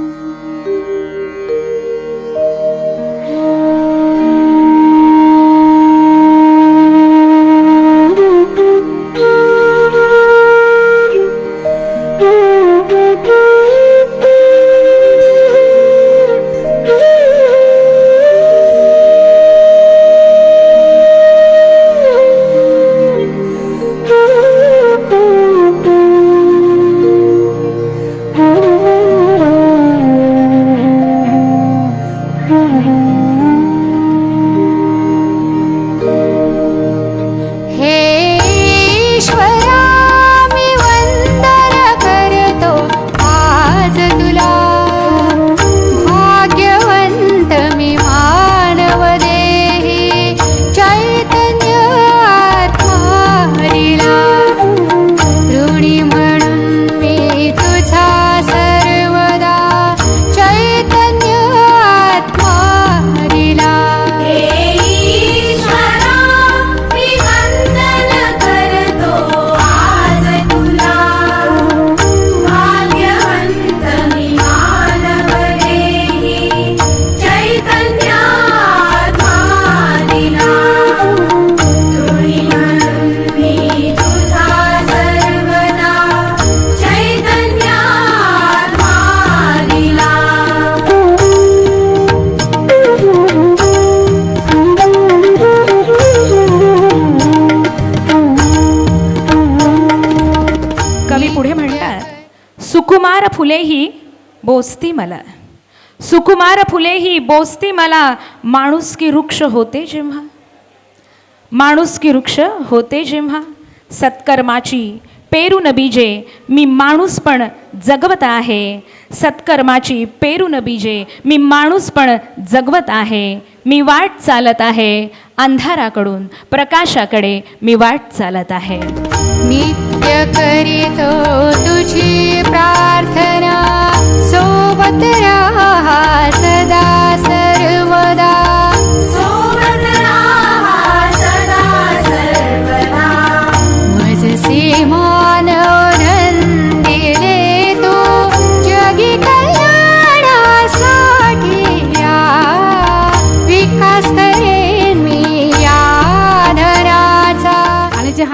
हे फुले ही बोचती मला. सुकुमार फुले ही बोचती मला. माणूस की वृक्ष होते जेव्हा. माणूस की वृक्ष होते जेव्हा. सत्कर्माची पेरून बीजे. मी माणूस पण जगवत आहे. सत्कर्माची पेरून बीजे. मी माणूस पण जगवत आहे. मी वाट चालत आहे. अंधाराकडून प्रकाशाकडे मी वाट चालत आहे. नित्य करीतो तुझी प्रार्थना.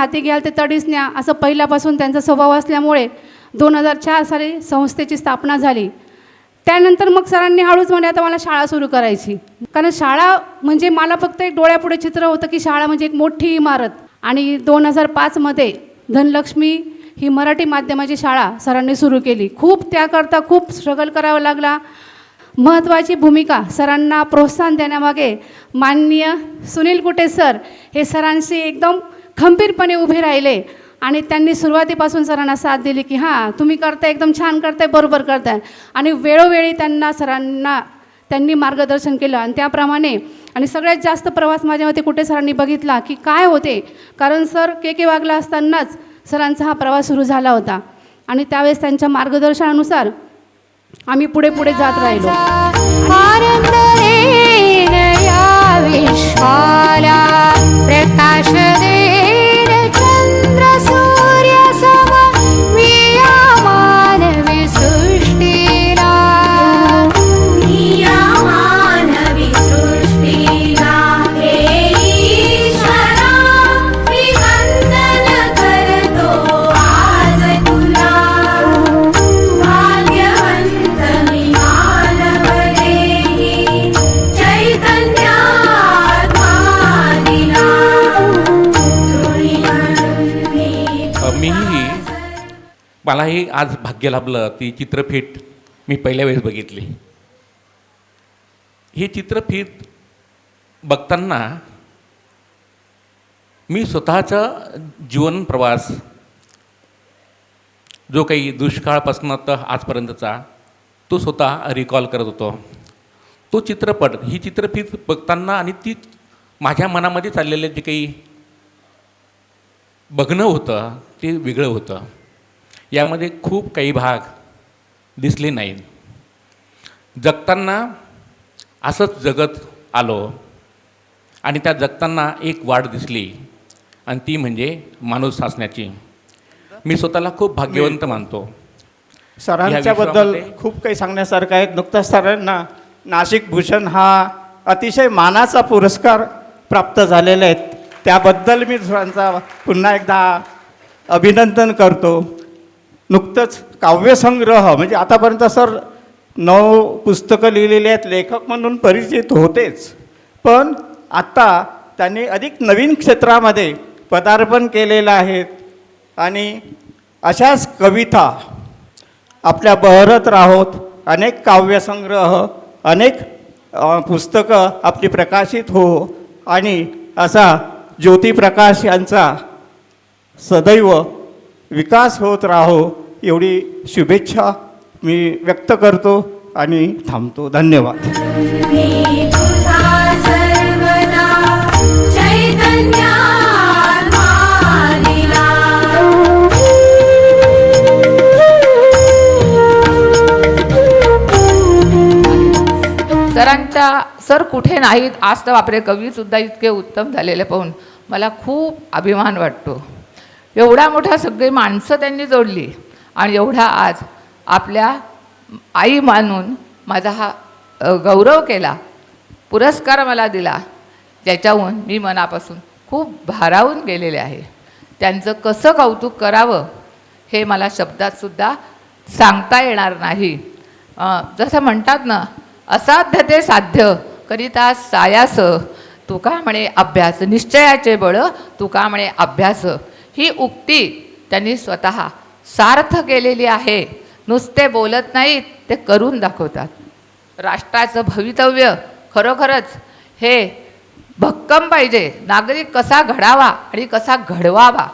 हाती घ्याल ते तडीच न्या असं पहिल्यापासून त्यांचा स्वभाव असल्यामुळे दोन हजार चार साली संस्थेची स्थापना झाली. त्यानंतर मग सरांनी हळूच म्हणे आता मला शाळा सुरू करायची. कारण शाळा म्हणजे मला फक्त एक डोळ्यापुढे चित्र होतं की शाळा म्हणजे एक मोठी इमारत. आणि दोन हजार पाचमध्ये धनलक्ष्मी ही मराठी माध्यमाची शाळा सरांनी सुरू केली. खूप त्याकरता खूप स्ट्रगल करावा लागला. महत्त्वाची भूमिका सरांना प्रोत्साहन देण्यामागे माननीय सुनील कुटे सर हे सरांशी एकदम खंबीरपणे उभे राहिले. आणि त्यांनी सुरुवातीपासून सरांना साथ दिली की हां तुम्ही करताय एकदम छान करताय बरोबर करताय. आणि वेळोवेळी त्यांना सरांना त्यांनी मार्गदर्शन केलं. आणि त्याप्रमाणे आणि सगळ्यात जास्त प्रवास माझ्यामध्ये कुठे सरांनी बघितला की काय होते? कारण सर के के वागला असतानाच सरांचा हा प्रवास सुरू झाला होता. आणि त्यावेळेस त्यांच्या मार्गदर्शनानुसार आम्ही पुढे पुढे जात राहिलो. विश्वाला प्रकाश मलाही आज भाग्य लाभलं. ती चित्रफीत मी पहिल्या वेळेस बघितली. ही चित्रफीत बघताना मी स्वतःचा जीवन प्रवास जो काही दुष्काळापासून तर आजपर्यंतचा तो स्वतः रिकॉल करत होतो. तो चित्रपट ही चित्रफीत बघताना आणि ती माझ्या मनामध्ये चाललेले जे काही बघणं होतं ते वेगळं होतं. यामध्ये खूप काही भाग दिसले नाहीत. जगताना असंच जगत आलो आणि त्या जगताना एक वाढ दिसली आणि ती म्हणजे माणूस असण्याची मी स्वतःला खूप भाग्यवंत मानतो. सरांच्याबद्दल खूप काही सांगण्यासारखं आहे. नुकताच सरांना नाशिक भूषण हा अतिशय मानाचा पुरस्कार प्राप्त झालेले आहेत. त्याबद्दल मी सरांचा पुन्हा एकदा अभिनंदन करतो. नुकतंच काव्यसंग्रह म्हणजे आतापर्यंत सर नऊ पुस्तकं लिहिलेली आहेत लेखक म्हणून परिचित होतेच. पण आत्ता त्यांनी अधिक नवीन क्षेत्रामध्ये पदार्पण केलेलं आहे आणि अशाच कविता आपल्या बहरत राहोत अनेक काव्यसंग्रह अनेक पुस्तकं आपली प्रकाशित हो आणि असा ज्योतिप्रकाश यांचा सदैव विकास होत राहो. एवढी शुभेच्छा मी व्यक्त करतो आणि थांबतो. धन्यवाद. मी तुझा सर्वदा चैतन्यात मानिला सरांच्या सर कुठे नाहीत आज तर बापरे कवीसुद्धा इतके उत्तम झालेले पाहून मला खूप अभिमान वाटतो. एवढा मोठा सगळी माणसं त्यांनी जोडली. आणि एवढा आज आपल्या आई मानून माझा हा गौरव केला पुरस्कार मला दिला ज्याच्याहून मी मनापासून खूप भारावून गेलेले आहे. त्यांचं कसं कौतुक करावं हे मला शब्दातसुद्धा सांगता येणार नाही. जसं म्हणतात ना असाध्य ते साध्य करिता सायास तुका म्हणे अभ्यास निश्चयाचे बळ तुका म्हणे अभ्यास. ही उक्ती त्यांनी स्वतः सार्थ केलेली आहे. नुसते बोलत नाहीत ते करून दाखवतात. राष्ट्राचं भवितव्य खरोखरच हे भक्कम पाहिजे. नागरिक कसा घडावा आणि कसा घडवावा?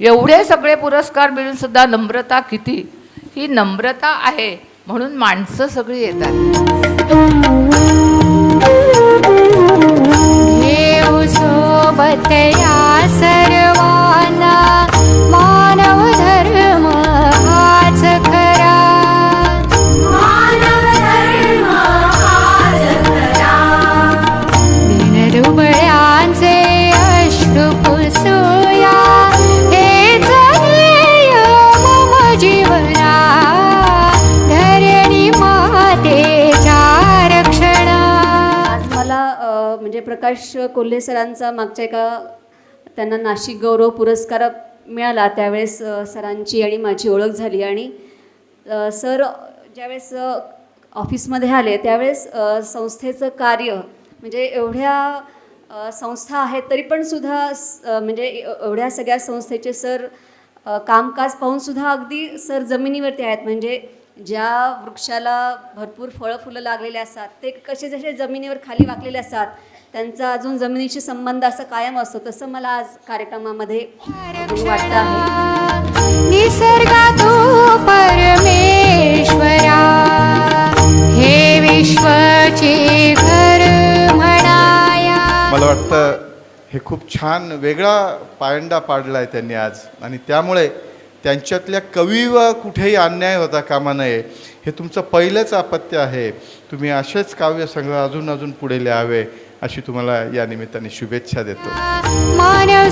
एवढे सगळे पुरस्कार मिळूनसुद्धा नम्रता किती? ही नम्रता आहे म्हणून माणसं सगळी येतात. म्हणजे प्रकाश कोल्हे सरांचा मागच्या एका त्यांना नाशिक गौरव पुरस्कार मिळाला त्यावेळेस सरांची आणि माझी ओळख झाली. आणि सर ज्यावेळेस ऑफिसमध्ये आले त्यावेळेस संस्थेचं कार्य म्हणजे एवढ्या संस्था आहेत तरी पण सुद्धा स- म्हणजे एवढ्या सगळ्या संस्थेचे सर कामकाज पाहूनसुद्धा अगदी सर जमिनीवरती आहेत. म्हणजे ज्या वृक्षाला भरपूर फळं फुलं लागलेले असतात ते कसे जसे जमिनीवर खाली वाकलेले असतात त्यांचा अजून जमिनीशी संबंध असं कायम असतो. तसं मला आज कार्यक्रमामध्ये वाटतं आहे. निसर्गा तू परमेश्वरा हे विश्वचे घर म्हणाया. मला वाटतं हे खूप छान वेगळा पायंडा पाडला आहे त्यांनी आज. आणि त्यामुळे त्यांच्यातल्या कवीवर कुठेही अन्याय होता कामा नये हे तुमचं पहिलंच अपत्य आहे. तुम्ही असेच काव्यसंग्रह अजून अजून पुढे लिहावे अशी तुम्हाला या निमित्ताने शुभेच्छा देतो. मानव